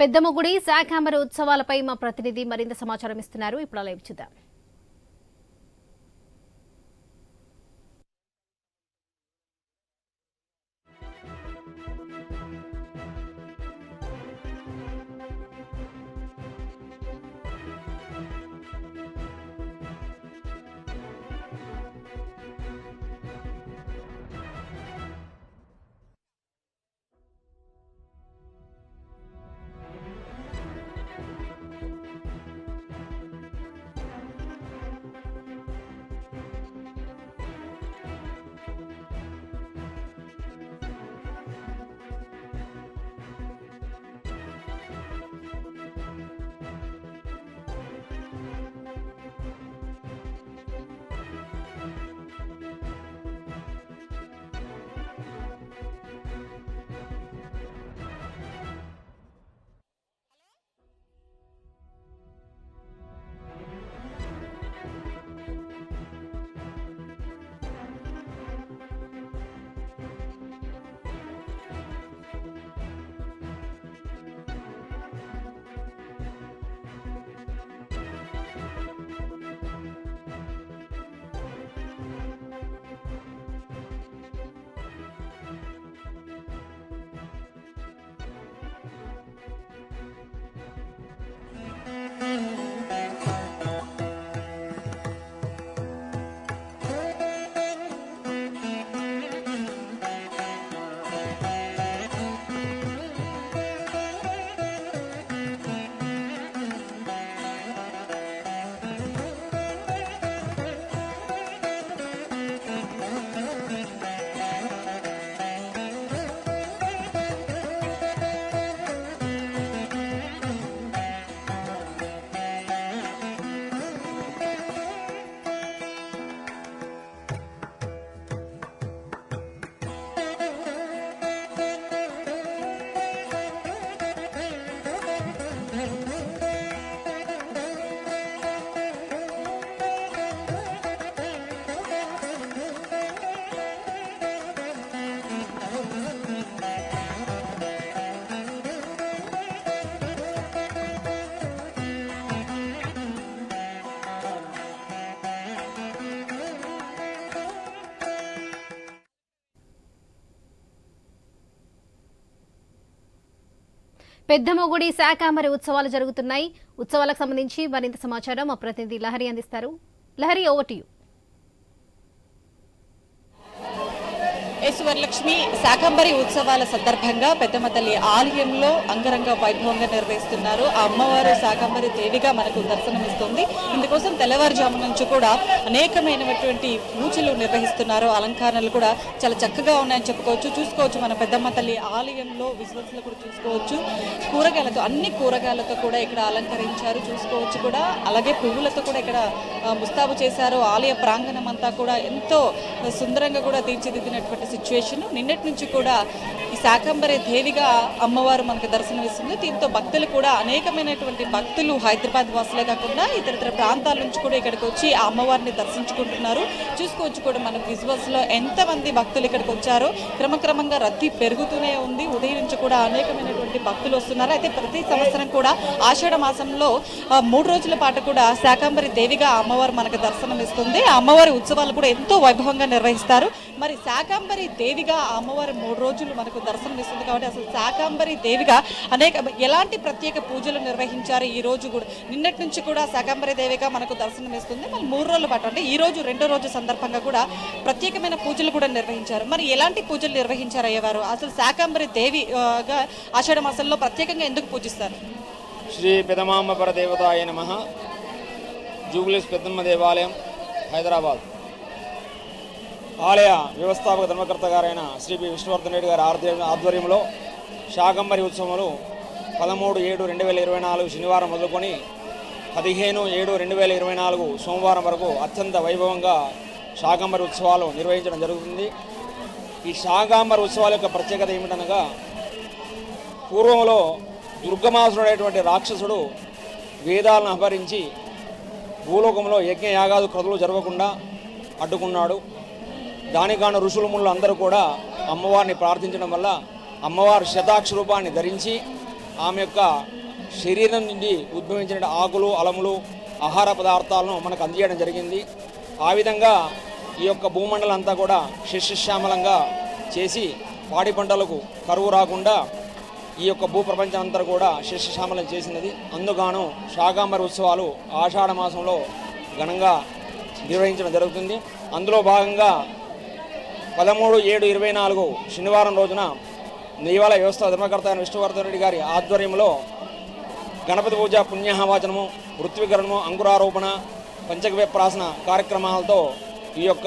పెద్దమ్మగుడి శాఖాంబర ఉత్సవాలపై మా ప్రతినిధి మరింత సమాచారం ఇస్తున్నారు. ఇప్పుడు లైవ్ చూద్దాం. పెద్దమ్మగుడి శాకాంబరి ఉత్సవాలు జరుగుతున్నాయి. ఉత్సవాలకు సంబంధించి మరింత సమాచారం మా ప్రతినిధి లహరి అందిస్తారు. Lahari over to you yes Varalakshmi Shakambari ఉత్సవాల సందర్భంగా పెద్దమ్మ తల్లి ఆలయంలో అంగరంగ వైభవంగా నిర్వహిస్తున్నారు. ఆ అమ్మవారు శాకంబరి దేవిగా మనకు దర్శనమిస్తుంది ఇందుకోసం తెల్లవారుజాము నుంచి కూడా అనేకమైనటువంటి పూజలు నిర్వహిస్తున్నారు. అలంకరణలు కూడా చాలా చక్కగా ఉన్నాయని చెప్పుకోవచ్చు. చూసుకోవచ్చు మన పెద్దమ్మ తల్లి ఆలయంలో విజువల్స్ కూడా చూసుకోవచ్చు. కూరగాయలతో అన్ని కూరగాయలతో కూడా ఇక్కడ అలంకరించారు. చూసుకోవచ్చు కూడా. అలాగే పువ్వులతో కూడా ఇక్కడ ముస్తాబు చేశారు. ఆలయ ప్రాంగణం అంతా కూడా ఎంతో సుందరంగా కూడా తీర్చిదిద్దినటువంటి సిచ్యువేషన్ నిన్నటి నుంచి కూడా ఈ శాకంబరి దేవిగా అమ్మవారు మనకు దర్శనమిస్తుంది దీంతో భక్తులు కూడా అనేకమైనటువంటి భక్తులు హైదరాబాద్ వాసులే కాకుండా ఇతర ఇతర ప్రాంతాల నుంచి కూడా ఇక్కడికి వచ్చి ఆ అమ్మవారిని దర్శించుకుంటున్నారు. చూసుకోవచ్చు కూడా మన విజువల్స్లో ఎంతమంది భక్తులు ఇక్కడికి వచ్చారో. క్రమక్రమంగా రద్దీ పెరుగుతూనే ఉంది. ఉదయం నుంచి కూడా అనేకమైనటువంటి భక్తులు వస్తున్నారు. అయితే ప్రతి సంవత్సరం కూడా ఆషాఢ మాసంలో మూడు రోజుల పాటు కూడా శాకంబరి దేవిగా అమ్మవారు మనకు దర్శనం ఇస్తుంది ఆ అమ్మవారి ఉత్సవాలు కూడా ఎంతో వైభవంగా నిర్వహిస్తారు. మరి శాకాంబరి దేవిగా అమ్మవారు అమ్మవారి మూడు రోజులు మనకు దర్శనం ఇస్తుంది కాబట్టి అసలు శాకాంబరి దేవిగా అనేక ఎలాంటి ప్రత్యేక పూజలు నిర్వహించారు? ఈ రోజు కూడా నిన్నటి నుంచి కూడా శాకాంబరి దేవిగా మనకు దర్శనం ఇస్తుంది. మరి మూడు రోజుల పాటు అంటే ఈ రోజు రెండో రోజు సందర్భంగా కూడా ప్రత్యేకమైన పూజలు కూడా నిర్వహించారు. మరి ఎలాంటి పూజలు నిర్వహించారు అయ్యేవారు? అసలు శాకాంబరి దేవిగా ఆషాఢ మాసంలో ప్రత్యేకంగా ఎందుకు పూజిస్తారు? శ్రీ పెదమాంబ పరదేవతాయ నమ. జూబిలీస్ పెద్దమ్మ దేవాలయం హైదరాబాద్. ఆలయ వ్యవస్థాపక ధర్మకర్త గారైన శ్రీ పి. విష్ణువర్ధన్ రెడ్డి గారి ఆధ్వర్యం ఆధ్వర్యంలో శాకంబరి ఉత్సవాలు పదమూడు ఏడు రెండు వేల ఇరవై నాలుగు శనివారం మొదలుకొని పదిహేను ఏడు రెండు వేల ఇరవై నాలుగు సోమవారం వరకు అత్యంత వైభవంగా శాకంబరి ఉత్సవాలు నిర్వహించడం జరుగుతుంది. ఈ శాకాంబరి ఉత్సవాల యొక్క ప్రత్యేకత ఏమిటనగా పూర్వంలో దుర్గమాసుడైనటువంటి రాక్షసుడు వేదాలను అపహరించి భూలోకంలో యజ్ఞ యాగాదు క్రతులు జరగకుండా అడ్డుకున్నాడు. దానికాను ఋషులు ముళ్ళు అందరూ కూడా అమ్మవారిని ప్రార్థించడం వల్ల అమ్మవారు శతాక్ష రూపాన్ని ధరించి ఆమె యొక్క శరీరం నుండి ఉద్భవించిన ఆకులు అలములు ఆహార పదార్థాలను మనకు అందజేయడం జరిగింది. ఆ విధంగా ఈ యొక్క భూమండలం అంతా కూడా శిష్యశ్యామలంగా చేసి పాడి పంటలకు కరువు రాకుండా ఈ యొక్క భూప్రపంచం అంతా కూడా శిష్యశ్యామలం చేసినది. అందుగాను శాకాంబరి ఉత్సవాలు ఆషాఢ మాసంలో ఘనంగా నిర్వహించడం జరుగుతుంది. అందులో భాగంగా పదమూడు ఏడు ఇరవై నాలుగు శనివారం రోజున దేవాలయ వ్యవస్థ ధర్మకర్త అయిన విష్ణువర్ధన్ రెడ్డి గారి ఆధ్వర్యంలో గణపతి పూజ పుణ్యాహవాచనము ఋత్వీకరణము అంకురారోపణ పంచగవ్య ప్రాసన కార్యక్రమాలతో ఈ యొక్క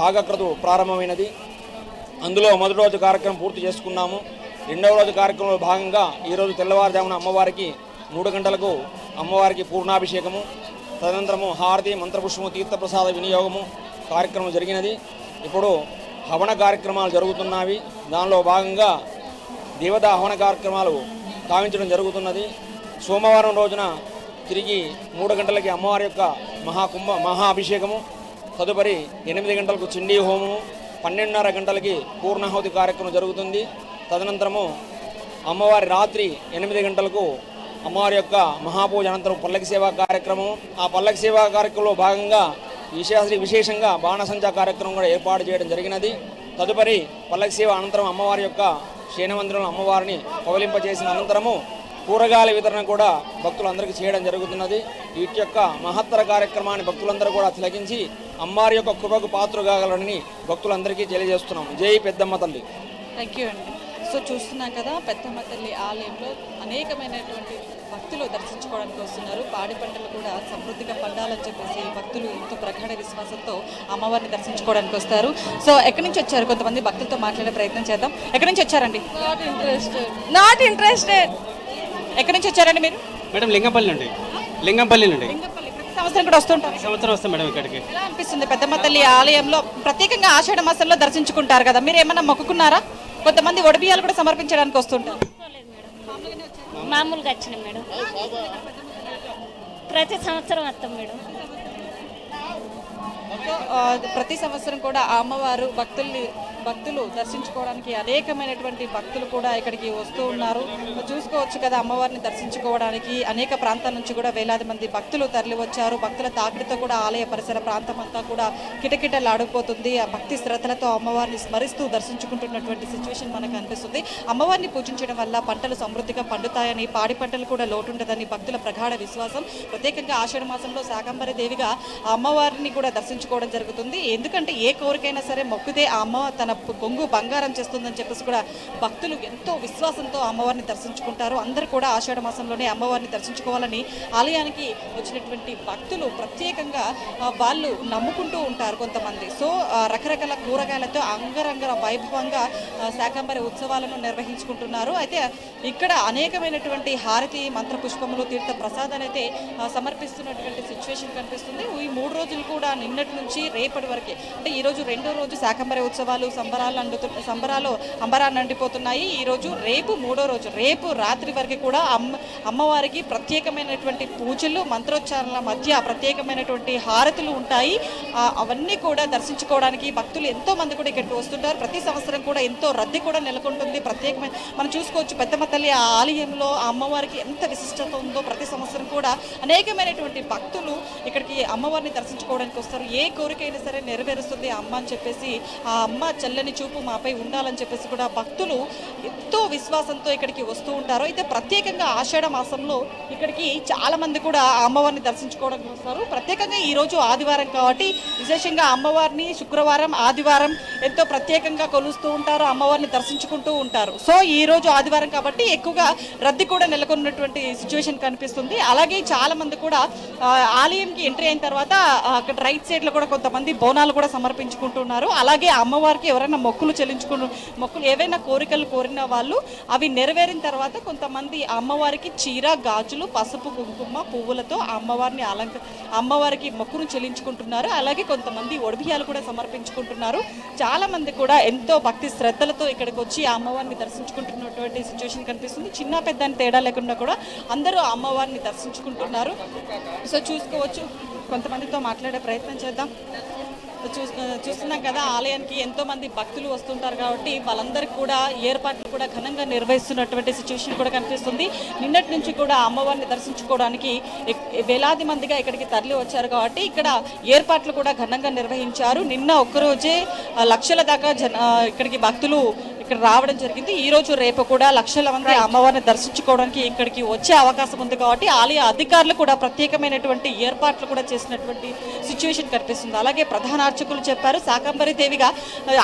యాగక్రతు ప్రారంభమైనది. అందులో మొదటి రోజు కార్యక్రమం పూర్తి చేసుకున్నాము. రెండవ రోజు కార్యక్రమంలో భాగంగా ఈరోజు తెల్లవారుజామున అమ్మవారికి మూడు గంటలకు అమ్మవారికి పూర్ణాభిషేకము. తదనంతరము హారతి మంత్రపుష్పము తీర్థప్రసాద వినియోగము కార్యక్రమం జరిగినది. ఇప్పుడు హవన కార్యక్రమాలు జరుగుతున్నవి. దానిలో భాగంగా దేవతా హవన కార్యక్రమాలు కావించడం జరుగుతున్నది. సోమవారం రోజున తిరిగి మూడు గంటలకి అమ్మవారి యొక్క మహాకుంభ మహా అభిషేకము తదుపరి ఎనిమిది గంటలకు చిండీ హోమము. పన్నెండున్నర గంటలకి పూర్ణాహుతి కార్యక్రమం జరుగుతుంది. తదనంతరము అమ్మవారి రాత్రి ఎనిమిది గంటలకు అమ్మవారి యొక్క మహాపూజ అనంతరం పల్లకి సేవా కార్యక్రమం ఆ పల్లకి సేవా కార్యక్రమంలో భాగంగా విశేష విశేషంగా బాణసంచా కార్యక్రమం కూడా ఏర్పాటు చేయడం జరిగినది. తదుపరి పల్లకి సేవ అనంతరం అమ్మవారి యొక్క శయనమందిరంలో అమ్మవారిని పవలింపజేసిన అనంతరము కూరగాయల వితరణ కూడా భక్తులందరికీ చేయడం జరుగుతున్నది. వీటి యొక్క మహత్తర కార్యక్రమాన్ని భక్తులందరూ కూడా తిలకించి అమ్మవారి యొక్క కృపకు పాత్ర భక్తులందరికీ తెలియజేస్తున్నాం జై పెద్దమ్మ తల్లి. థ్యాంక్ యూ అండి. సో చూస్తున్నాం కదా పెద్దమ్మ తల్లి ఆలయంలో అనేకమైనటువంటి భక్తులు దర్శించుకోవడానికి వస్తున్నారు. పాడి పంటలు కూడా సమృద్ధిగా పండాలని చెప్పేసి భక్తులు ఎంతో ప్రగాఢ విశ్వాసంతో అమ్మవారిని దర్శించుకోవడానికి వస్తారు. సో ఎక్కడి నుంచి వచ్చారు? కొంతమంది భక్తులతో మాట్లాడే ప్రయత్నం చేద్దాం. ఎక్కడి నుంచి వచ్చారండి? నాట్ ఇంట్రెస్టెడ్ నాట్ ఇంట్రెస్టెడ్ ఎక్కడి నుంచి వచ్చారండి మీరు? మేడం లింగంపల్లి నుండి. లింగంపల్లి నుండి. లింగంపల్లి. ప్రతి సంవత్సరం కూడా వస్తుంటారు ఈ సంవత్సరం వస్తాం మేడం ఇక్కడికి. ఎలా అనిపిస్తుంది? పెద్దమ్మ తల్లి ఆలయంలో ప్రత్యేకంగా ఆషాఢ మాసంలో దర్శించుకుంటారు కదా. మీరు ఏమన్నా మొక్కుకున్నారా? కొంతమంది ఒడబియాలు కూడా సమర్పించడానికి వస్తుంటారు. మామూలుగా వచ్చినాం మేడం. ప్రతి సంవత్సరం వస్తాం మేడం. ప్రతి సంవత్సరం కూడా అమ్మవారు భక్తుల్ని భక్తులు దర్శించుకోవడానికి అనేకమైనటువంటి భక్తులు కూడా ఇక్కడికి వస్తూ ఉన్నారు. చూసుకోవచ్చు కదా అమ్మవారిని దర్శించుకోవడానికి అనేక ప్రాంతాల నుంచి కూడా వేలాది మంది భక్తులు తరలివచ్చారు. భక్తుల తాకిడితో కూడా ఆలయ పరిసర ప్రాంతం అంతా కూడా కిటకిటలాడిపోతుంది. ఆ భక్తి శ్రద్ధలతో అమ్మవారిని స్మరిస్తూ దర్శించుకుంటున్నటువంటి సిచ్యువేషన్ మనకు అనిపిస్తుంది. అమ్మవారిని పూజించడం వల్ల పంటలు సమృద్ధిగా పండుతాయని పాడి పంటలు కూడా లోటుండదని భక్తుల ప్రగాఢ విశ్వాసం. ప్రత్యేకంగా ఆషాఢ మాసంలో శాకంబరి దేవిగా అమ్మవారిని కూడా దర్శించుకోవడం జరుగుతుంది. ఎందుకంటే ఏ కోరికైనా సరే మొక్కుదే ఆ అమ్మ తన కొంగు బంగారం చేస్తుందని చెప్పేసి కూడా భక్తులు ఎంతో విశ్వాసంతో అమ్మవారిని దర్శించుకుంటారు. అందరూ కూడా ఆషాఢ మాసంలోనే అమ్మవారిని దర్శించుకోవాలని ఆలయానికి వచ్చినటువంటి భక్తులు ప్రత్యేకంగా వాళ్ళు నమ్ముకుంటూ ఉంటారు కొంతమంది. సో రకరకాల కూరగాయలతో అంగరంగ వైభవంగా శాకంబరి ఉత్సవాలను నిర్వహించుకుంటున్నారు. అయితే ఇక్కడ అనేకమైనటువంటి హారతి మంత్ర పుష్పములు తీర్థ ప్రసాదాన్ని అయితే సమర్పిస్తున్నటువంటి సిచ్యువేషన్ కనిపిస్తుంది. ఈ మూడు రోజులు కూడా నిన్నటి నుంచి రేపటి వరకే అంటే ఈరోజు రెండో రోజు శాకంబరి ఉత్సవాలు సంబరాలు అండుతు సంబరాలు అంబరాన్ని అండిపోతున్నాయి. ఈ రోజు రేపు మూడో రోజు రేపు రాత్రి వరకు కూడా అమ్మ అమ్మవారికి ప్రత్యేకమైనటువంటి పూజలు మంత్రోచ్చారణల మధ్య ప్రత్యేకమైనటువంటి హారతులు ఉంటాయి. అవన్నీ కూడా దర్శించుకోవడానికి భక్తులు ఎంతో మంది కూడా ఇక్కడికి వస్తుంటారు. ప్రతి సంవత్సరం కూడా ఎంతో రద్దీ కూడా నెలకొంటుంది. ప్రత్యేకమైన మనం చూసుకోవచ్చు పెద్దమ్మ తల్లి ఆ ఆలయంలో ఆ అమ్మవారికి ఎంత విశిష్టత ఉందో ప్రతి సంవత్సరం కూడా అనేకమైనటువంటి భక్తులు ఇక్కడికి అమ్మవారిని దర్శించుకోవడానికి వస్తారు. ఏ కోరికైనా సరే నెరవేరుస్తుంది అమ్మ అని చెప్పేసి ఆ అమ్మ చల్లని చూపు మాపై ఉండాలని చెప్పేసి కూడా భక్తులు ఎంతో విశ్వాసంతో ఇక్కడికి వస్తూ ఉంటారు. అయితే ప్రత్యేకంగా ఆషాఢ మాసంలో ఇక్కడికి చాలా మంది కూడా అమ్మవారిని దర్శించుకోవడానికి వస్తారు ప్రత్యేకంగా ఈ రోజు ఆదివారం కాబట్టి విశేషంగా అమ్మవారిని శుక్రవారం ఆదివారం ఎంతో ప్రత్యేకంగా కొలుస్తూ ఉంటారు అమ్మవారిని దర్శించుకుంటూ ఉంటారు. సో ఈ రోజు ఆదివారం కాబట్టి ఎక్కువగా రద్దీ కూడా నెలకొన్నటువంటి సిచ్యువేషన్ కనిపిస్తుంది. అలాగే చాలా మంది కూడా ఆలయంకి ఎంట్రీ అయిన తర్వాత అక్కడ రైట్ సైడ్లో కూడా కొంతమంది బోనాలు కూడా సమర్పించుకుంటున్నారు. అలాగే అమ్మవారికి ఎవరైనా మొక్కులు చెల్లించుకుని మొక్కులు ఏవైనా కోరికలు కోరిన వాళ్ళు అవి నెరవేరిన తర్వాత కొంతమంది అమ్మవారికి చీర గాజులు పసుపు కుంకుమ పువ్వులతో అమ్మవారిని అలంక అమ్మవారికి మొక్కును చెల్లించుకుంటున్నారు. అలాగే కొంతమంది ఒడిబియాలు కూడా సమర్పించుకుంటున్నారు. చాలామంది కూడా ఎంతో భక్తి శ్రద్ధలతో ఇక్కడికి వచ్చి ఆ అమ్మవారిని దర్శించుకుంటున్నటువంటి సిచ్యువేషన్ కనిపిస్తుంది. చిన్న పెద్ద అని తేడా లేకుండా కూడా అందరూ ఆ అమ్మవారిని దర్శించుకుంటున్నారు. సో చూసుకోవచ్చు. కొంతమందితో మాట్లాడే ప్రయత్నం చేద్దాం. చూస్తున్నాం కదా ఆలయానికి ఎంతో మంది భక్తులు వస్తుంటారు కాబట్టి వాళ్ళందరికీ కూడా ఏర్పాట్లు కూడా ఘనంగా నిర్వహిస్తున్నటువంటి సిచ్యువేషన్ కూడా కనిపిస్తుంది. నిన్నటి నుంచి కూడా అమ్మవారిని దర్శించుకోవడానికి వేలాది మందిగా ఇక్కడికి తరలి వచ్చారు కాబట్టి ఇక్కడ ఏర్పాట్లు కూడా ఘనంగా నిర్వహించారు. నిన్న ఒక్కరోజే లక్షల దాకా జన ఇక్కడికి భక్తులు ఇక్కడ రావడం జరిగింది. ఈ రోజు రేపు కూడా లక్షల మంది అమ్మవారిని దర్శించుకోవడానికి ఇక్కడికి వచ్చే అవకాశం ఉంది కాబట్టి ఆలయ అధికారులు కూడా ప్రత్యేకమైనటువంటి ఏర్పాట్లు కూడా చేసినటువంటి సిచ్యువేషన్ కనిపిస్తుంది. అలాగే ప్రధాన అర్చకులు చెప్పారు శాకంబరి దేవిగా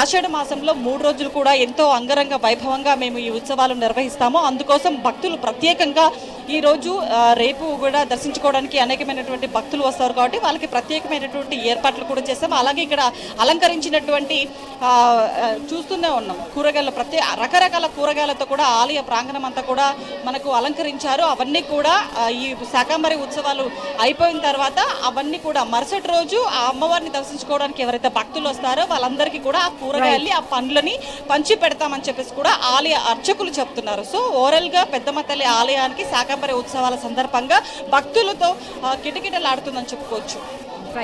ఆషాఢ మాసంలో మూడు రోజులు కూడా ఎంతో అంగరంగ వైభవంగా మేము ఈ ఉత్సవాలు నిర్వహిస్తాము. అందుకోసం భక్తులు ప్రత్యేకంగా ఈ రోజు రేపు కూడా దర్శించుకోవడానికి అనేకమైనటువంటి భక్తులు వస్తారు కాబట్టి వాళ్ళకి ప్రత్యేకమైనటువంటి ఏర్పాట్లు కూడా చేస్తాం. అలాగే ఇక్కడ అలంకరించినటువంటి చూస్తూనే ఉన్నాం. కూరగాయల ప్రత్యేక రకరకాల కూరగాయలతో కూడా ఆలయ ప్రాంగణం అంతా కూడా మనకు అలంకరించారు. అవన్నీ కూడా ఈ శాకాంబరి ఉత్సవాలు అయిపోయిన తర్వాత అవన్నీ కూడా మరుసటి రోజు ఆ అమ్మవారిని దర్శించుకోవడానికి ఎవరైతే భక్తులు వస్తారో వాళ్ళందరికీ కూడా ఆ కూరగాయల్ని ఆ పండ్లని పంచి పెడతామని చెప్పేసి కూడా ఆలయ అర్చకులు చెప్తున్నారు. సో ఓవరాల్గా పెద్దమ్మ తల్లి ఆలయానికి శాకంబరి ఉత్సవాల సందర్భంగా భక్తులతో కిటకిటలాడుతుందని చెప్పుకోవచ్చు.